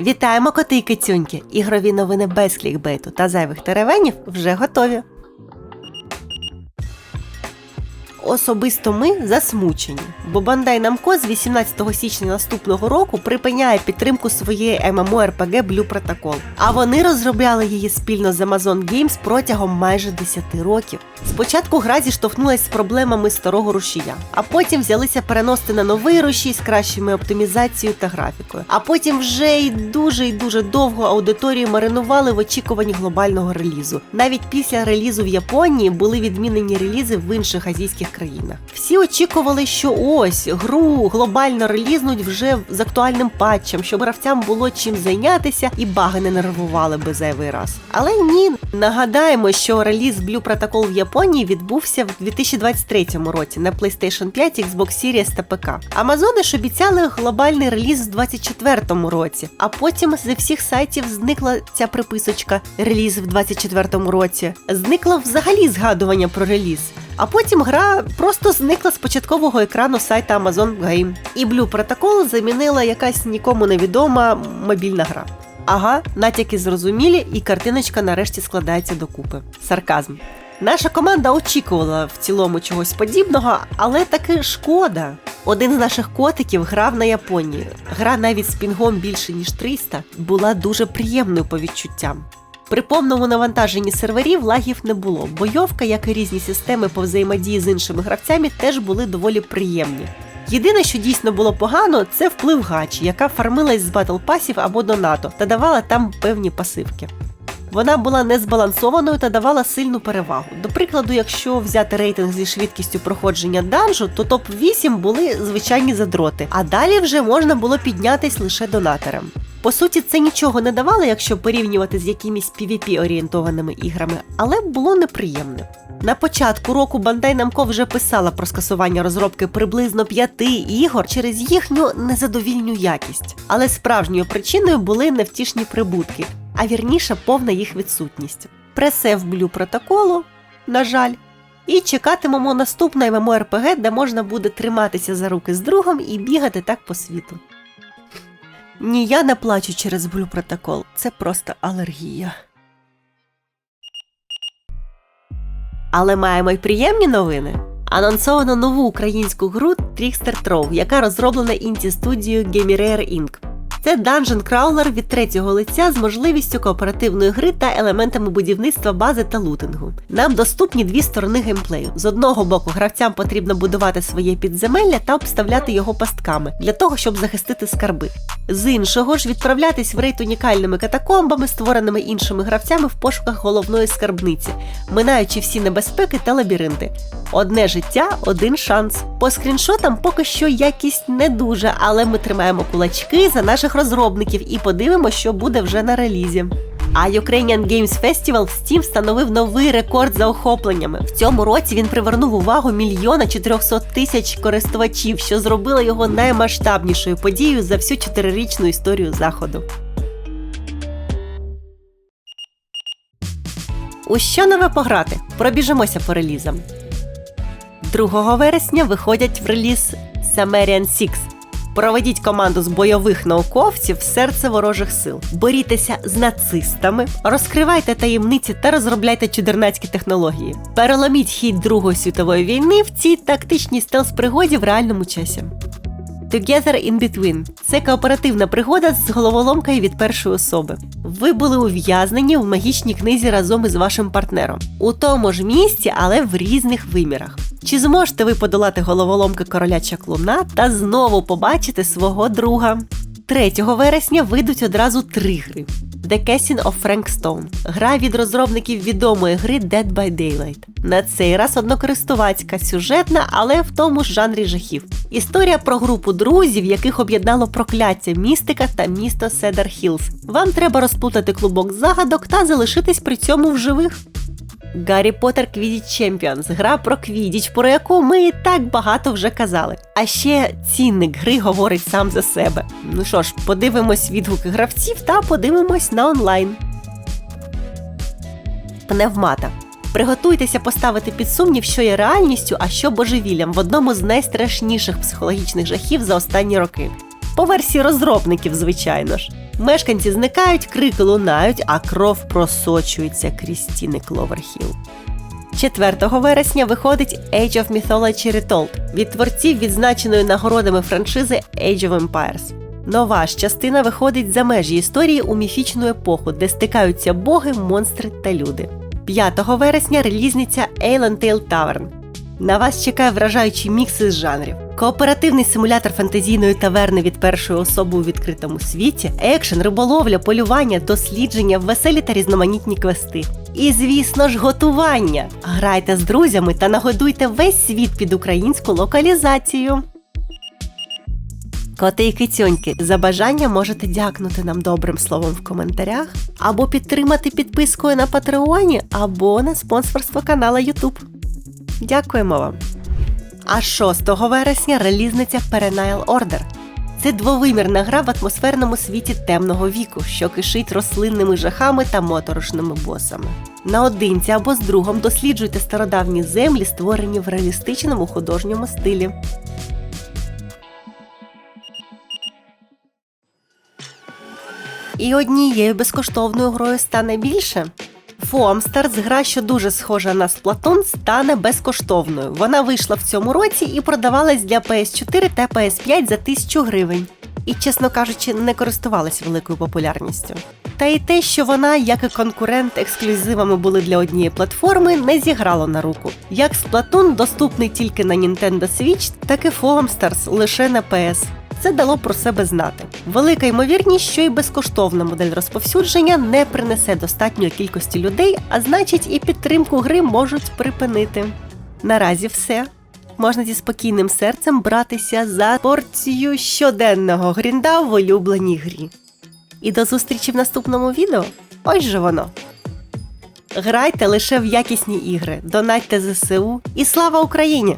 Вітаємо коти і кицюньки! Ігрові новини без клікбейту та зайвих теревенів вже готові. Особисто ми засмучені, бо Bandai Namco з 18 січня наступного року припиняє підтримку своєї MMORPG Blue Protocol. А вони розробляли її спільно з Amazon Games протягом майже 10 років. Спочатку гра зіштовхнулася з проблемами старого рушія, а потім взялися переносити на новий рушій з кращими оптимізацією та графікою. А потім вже й дуже і дуже довго аудиторію маринували в очікуванні глобального релізу. Навіть після релізу в Японії були відмінені релізи в інших азійських країнах. Всі очікували, що ось гру глобально релізнуть вже з актуальним патчем, щоб гравцям було чим зайнятися і баги не нервували би зайвий раз. Але ні, нагадаємо, що реліз Blue Protocol в Японії відбувся в 2023 році на PlayStation 5, Xbox Series та ПК. Амазони ж обіцяли глобальний реліз в 2024 році, а потім зі всіх сайтів зникла ця приписочка реліз в 2024 році. Зникло взагалі згадування про реліз. А потім гра просто зникла з початкового екрану сайта Amazon Game. І Blue Protocol замінила якась нікому невідома мобільна гра. Ага, натяки зрозумілі, і картиночка нарешті складається докупи. Сарказм. Наша команда очікувала в цілому чогось подібного, але таки шкода. Один з наших котиків грав на Японії. Гра навіть з пінгом більше ніж 300 була дуже приємною по відчуттям. При повному навантаженні серверів лагів не було. Бойовка, як і різні системи по взаємодії з іншими гравцями, теж були доволі приємні. Єдине, що дійсно було погано, це вплив гачі, яка фармилась з батл пасів або донату та давала там певні пасивки. Вона була незбалансованою та давала сильну перевагу. До прикладу, якщо взяти рейтинг зі швидкістю проходження данжу, то топ-8 були звичайні задроти, а далі вже можна було піднятись лише донаторам. По суті, це нічого не давало, якщо порівнювати з якимись pvp орієнтованими іграми, але було неприємне. На початку року Bandai Namco вже писала про скасування розробки приблизно п'яти ігор через їхню незадовільню якість. Але справжньою причиною були невтішні прибутки, а вірніше повна їх відсутність. Пресев Blue протоколу, на жаль, і чекатимемо наступне MMORPG, де можна буде триматися за руки з другом і бігати так по світу. Ні, я не плачу через блю протокол, це просто алергія. Але маємо й приємні новини. Анонсовано нову українську гру Trickster Trove, яка розроблена інті студією Gamerare Inc. Це данжен краулер від третього лиця з можливістю кооперативної гри та елементами будівництва бази та лутингу. Нам доступні дві сторони геймплею. З одного боку, гравцям потрібно будувати своє підземелля та обставляти його пастками для того, щоб захистити скарби. З іншого ж відправлятись в рейд унікальними катакомбами, створеними іншими гравцями в пошуках головної скарбниці, минаючи всі небезпеки та лабіринти. Одне життя, один шанс. По скріншотам поки що якість не дуже, але ми тримаємо кулачки за наших розробників і подивимося, що буде вже на релізі. А Ukrainian Games Festival в Steam встановив новий рекорд за охопленнями. В цьому році він привернув увагу мільйона 400 тисяч користувачів, що зробило його наймасштабнішою подією за всю чотирирічну історію заходу. У що нове пограти? Пробіжимося по релізам. 2 вересня виходять в реліз Sumerian 6. Проведіть команду з бойових науковців в серце ворожих сил. Борітеся з нацистами, розкривайте таємниці та розробляйте чудернацькі технології. Переломіть хід Другої світової війни в цій тактичній стелс-пригоді в реальному часі. Together in Between – це кооперативна пригода з головоломкою від першої особи. Ви були ув'язнені в магічній книзі разом із вашим партнером у тому ж місці, але в різних вимірах. Чи зможете ви подолати головоломки короля чаклуна та знову побачити свого друга? 3 вересня вийдуть одразу три гри. The Casting of Frank Stone – гра від розробників відомої гри Dead by Daylight. На цей раз однокористувацька, сюжетна, але в тому ж жанрі жахів. Історія про групу друзів, яких об'єднало прокляття містика та місто Седар Хілз. Вам треба розплутати клубок загадок та залишитись при цьому в живих. Гаррі Поттер Квідіч Чемпіонс гра про квідіч, про яку ми і так багато вже казали. А ще цінник гри говорить сам за себе. Ну що ж, подивимось відгуки гравців та подивимось на онлайн. Пневмата. Приготуйтеся поставити під сумнів, що є реальністю, а що божевіллям в одному з найстрашніших психологічних жахів за останні роки. По версії розробників, звичайно ж. Мешканці зникають, крики лунають, а кров просочується крізь стіни Кловерхіл. 4 вересня виходить Age of Mythology Retold від творців відзначеної нагородами франшизи Age of Empires. Нова ж частина виходить за межі історії у міфічну епоху, де стикаються боги, монстри та люди. 5 вересня релізниця Alien Tale Tavern. На вас чекає вражаючий мікс із жанрів. Кооперативний симулятор фантазійної таверни від першої особи у відкритому світі, екшен, риболовля, полювання, дослідження, веселі та різноманітні квести. І, звісно ж, готування. Грайте з друзями та нагодуйте весь світ під українську локалізацію. Коти і кицьоньки, за бажання можете дякнути нам добрим словом в коментарях, або підтримати підпискою на Патреоні, або на спонсорство канала YouTube. Дякуємо вам! А 6 вересня релізниця Perennial Order. Це двовимірна гра в атмосферному світі темного віку, що кишить рослинними жахами та моторошними босами. Наодинці або з другом досліджуйте стародавні землі, створені в реалістичному художньому стилі. І однією безкоштовною грою стане більше. Foamstars, гра, що дуже схожа на Splatoon, стане безкоштовною. Вона вийшла в цьому році і продавалась для PS4 та PS5 за 1000 гривень. І, чесно кажучи, не користувалась великою популярністю. Та й те, що вона, як і конкурент, ексклюзивами були для однієї платформи, не зіграло на руку. Як Splatoon доступний тільки на Nintendo Switch, так і Foamstars лише на PS. Це дало про себе знати. Велика ймовірність, що і безкоштовна модель розповсюдження не принесе достатньої кількості людей, а значить, і підтримку гри можуть припинити. Наразі все. Можна зі спокійним серцем братися за порцію щоденного грінда в улюбленій грі. І до зустрічі в наступному відео. Ось же воно. Грайте лише в якісні ігри, донатьте ЗСУ і слава Україні!